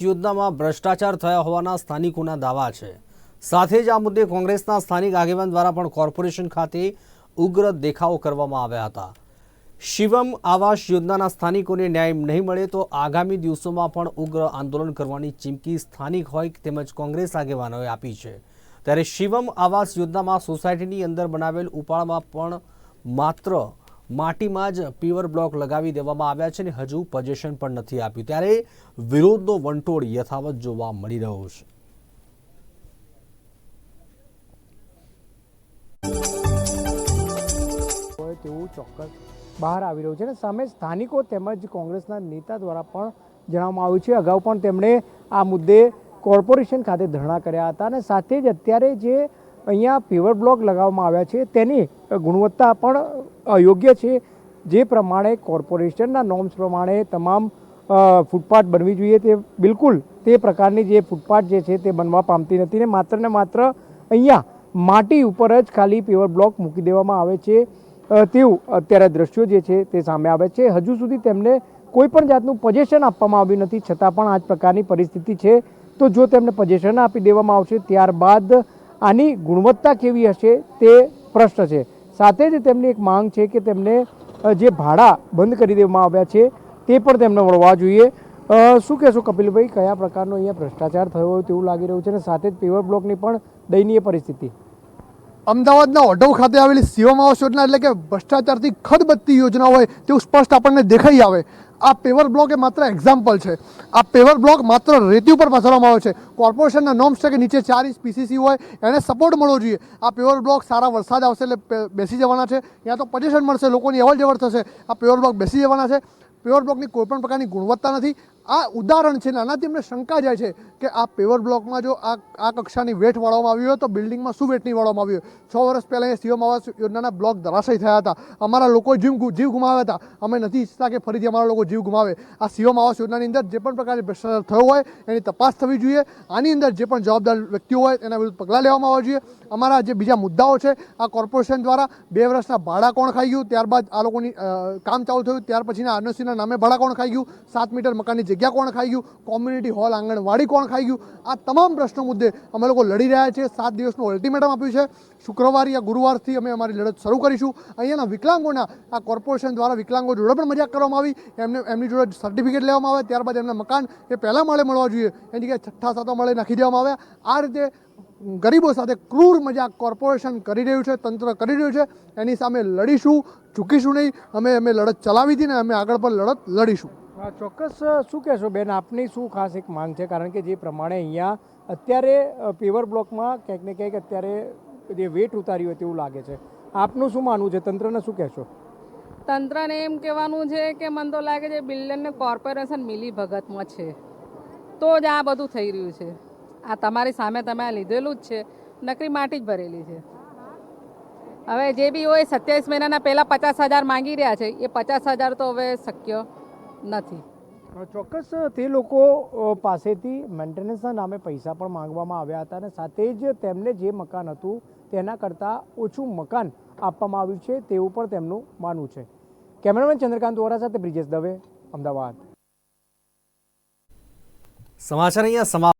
યોજનામાં ભ્રષ્ટાચાર થયા હોવાના સ્થાનિકોના દાવા છે. સાથે જ આ મુદ્દે કોંગ્રેસના સ્થાનિક આગેવાન દ્વારા પણ કોર્પોરેશન ખાતે ઉગ્ર દેખાવો કરવામાં આવ્યા હતા. શિવમ આવાસ યોજનાના સ્થાનિકોને ન્યાય નહીં મળે તો આગામી દિવસોમાં પણ ઉગ્ર આંદોલન કરવાની ચીમકી સ્થાનિક હોય તેમજ કોંગ્રેસ આગેવાનોએ આપી છે. ત્યારે શિવમ આવાસ યોજનામાં સોસાયટીની અંદર બનાવેલ ઉપાડમાં પણ માત્ર માટીમાં જ પીવર બ્લોક લગાવી દેવામાં આવ્યા છે અને હજુ પજેશન પણ નથી આપ્યું. ત્યારે વિરોધનો વંટોળ યથાવત જોવા મળી રહ્યો છે. તેવું ચોક્કસ બહાર આવી રહ્યું છે અને સામે સ્થાનિકો તેમજ કોંગ્રેસના નેતા દ્વારા પણ જણાવવામાં આવ્યું છે. અગાઉ પણ તેમણે આ મુદ્દે કોર્પોરેશન ખાતે ધરણા કર્યા હતા અને સાથે જ અત્યારે જે અહીંયા પીવર બ્લોક લગાવવામાં આવ્યા છે તેની ગુણવત્તા પણ અયોગ્ય છે જે પ્રમાણે કોર્પોરેશનના નોર્મ્સ પ્રમાણે તમામ ફૂટપાથ બનવી જોઈએ તે બિલકુલ તે પ્રકારની જે ફૂટપાથ જે છે તે બનવા પામતી નથી ને માત્ર ને માત્ર અહીંયા માટી ઉપર જ ખાલી પેવર બ્લોક મૂકી દેવામાં આવે છે. તેવું અત્યારે દ્રશ્યો જે છે તે સામે આવે છે. હજુ સુધી તેમને કોઈ પણ જાતનું પજેશન આપવામાં આવ્યું નથી. છતાં પણ આ જ પ્રકારની પરિસ્થિતિ છે. તો જો તેમને પજેશન આપી દેવામાં આવશે, ત્યારબાદ આની ગુણવત્તા કેવી હશે તે પ્રશ્ન છે. સાથે જ તેમની એક માંગ છે કે તેમને જે ભાડા બંધ કરી દેવામાં આવ્યા છે, તે પણ તેમને મળવા જોઈએ. શું કહેશો કપિલભાઈ, કયા પ્રકારનો અહીંયા ભ્રષ્ટાચાર થયો હોય તેવું લાગી રહ્યું છે અને સાથે જ પેવર બ્લોકની પણ દયનીય પરિસ્થિતિ? અમદાવાદના ઓઢવ ખાતે આવેલી શિવમ આવાસ યોજના એટલે કે ભ્રષ્ટાચારથી ખદબત્તી યોજના હોય તેવું સ્પષ્ટ આપણને દેખાઈ આવે. આ પેવર બ્લોક એ માત્ર એક્ઝામ્પલ છે. આ પેવર બ્લોક માત્ર રેતી ઉપર પસારવામાં આવે છે. કોર્પોરેશનના નોર્મ્સ છે કે નીચે ચાર ઇંચ પીસીસી હોય, એને સપોર્ટ મળવો જોઈએ. આ પેવર બ્લોક સારા વરસાદ આવશે એટલે બેસી જવાના છે. ત્યાં તો પજેશન મળશે, લોકોની અવર જવર થશે. આ પેવર બ્લોક બેસી જવાના છે. પ્યોર બ્લોકની કોઈ પણ પ્રકારની ગુણવત્તા નથી. આ ઉદાહરણ છે આનાથી અમને શંકા જાય છે કે આ પેવર બ્લોકમાં જો આ આ કક્ષાની વેઠ વાળવામાં આવી હોય તો બિલ્ડિંગમાં શું વેટ નહીં વાળવામાં આવી હોય? છ વર્ષ પહેલાં અહીંયા સીએમ આવાસ યોજનાના બ્લોક ધરાશય થયા હતા. અમારા લોકો જીવ જીવ ગુમાવ્યા હતા. અમે નથી ઈચ્છતા કે ફરીથી અમારા લોકો જીવ ગુમાવે. આ સીએમ આવાસ યોજનાની અંદર જે પણ પ્રકારે ભ્રષ્ટાચાર થયો હોય, એની તપાસ થવી જોઈએ. આની અંદર જે પણ જવાબદાર વ્યક્તિઓ હોય, એના વિરુદ્ધ પગલાં લેવામાં આવવા જોઈએ. અમારા જે બીજા મુદ્દાઓ છે, આ કોર્પોરેશન દ્વારા બે વર્ષના ભાડા કોણ ખાઈ ગયું? ત્યારબાદ આ લોકોની કામ ચાલુ થયું. ત્યાર પછીના આરનસીના નામે ભાડા કોણ ખાઈ ગયું? સાત મીટર મકાનની જગ્યા કોણ ખાઈ ગયું? કોમ્યુનિટી હોલ આંગણવાડી કોણ ખાઈ ગયું? આ તમામ પ્રશ્નો મુદ્દે અમે લોકો લડી રહ્યા છીએ. સાત દિવસનું અલ્ટિમેટમ આપ્યું છે. શુક્રવાર યા ગુરુવારથી અમે અમારી લડત શરૂ કરીશું. અહીંયાના વિકલાંગોના આ કોર્પોરેશન દ્વારા વિકલાંગો જોડે પણ મજાક કરવામાં આવી. એમને, એમની જોડે સર્ટિફિકેટ લેવામાં આવે. ત્યારબાદ એમના મકાન એ પહેલાં માળે મળવા જોઈએ. એની જગ્યાએ છઠ્ઠા, સાતમા મળે નાખી દેવામાં આવે. આ રીતે ગરીબો સાથે ક્રૂર મજાક કોર્પોરેશન કરી રહ્યું છે, તંત્ર કરી રહ્યું છે. એની સામે લડીશું ચૂકીશું નહીં. અમે અમે લડત ચલાવી હતી ને અમે આગળ પણ લડત લડીશું. હા, ચોક્કસ શું કહેશો બેન? આપની શું ખાસ એક માંગ છે? કારણ કે જે પ્રમાણે અહીંયા અત્યારે પેવર બ્લોકમાં ક્યાંક ને ક્યાંક અત્યારે જે વેટ ઉતાર્યું હોય તેવું લાગે છે. આપનું શું માનવું છે? તંત્રને શું કહેશો? તંત્રને એમ કહેવાનું છે કે મને તો લાગે છે બિલ્ડરને કોર્પોરેશન મિલી ભગતમાં છે. તો જ આ બધું થઈ રહ્યું છે. આ તમારી સામે તમે લીધેલું જ છે. નકરી માટી જ ભરેલી છે. હવે જે બી હોય સત્યાવીસ મહિનાના પહેલાં પચાસ હજાર માંગી રહ્યા છે. એ પચાસ હજાર તો હવે શક્ય નથી. ચોક્કસ તે લોકો પાસેથી મેન્ટેનન્સના નામે પૈસા પણ માંગવામાં આવ્યા હતા અને સાથે જ તેમને જે મકાન હતું તેના કરતાં ઓછું મકાન આપવામાં આવ્યું છે તેવું પણ તેમનું માનવું છે. કેમેરામેન ચંદ્રકાંત વોરા સાથે બ્રિજેશ દવે અમદાવાદ. સમાચાર અહીંયા સમાપ્ત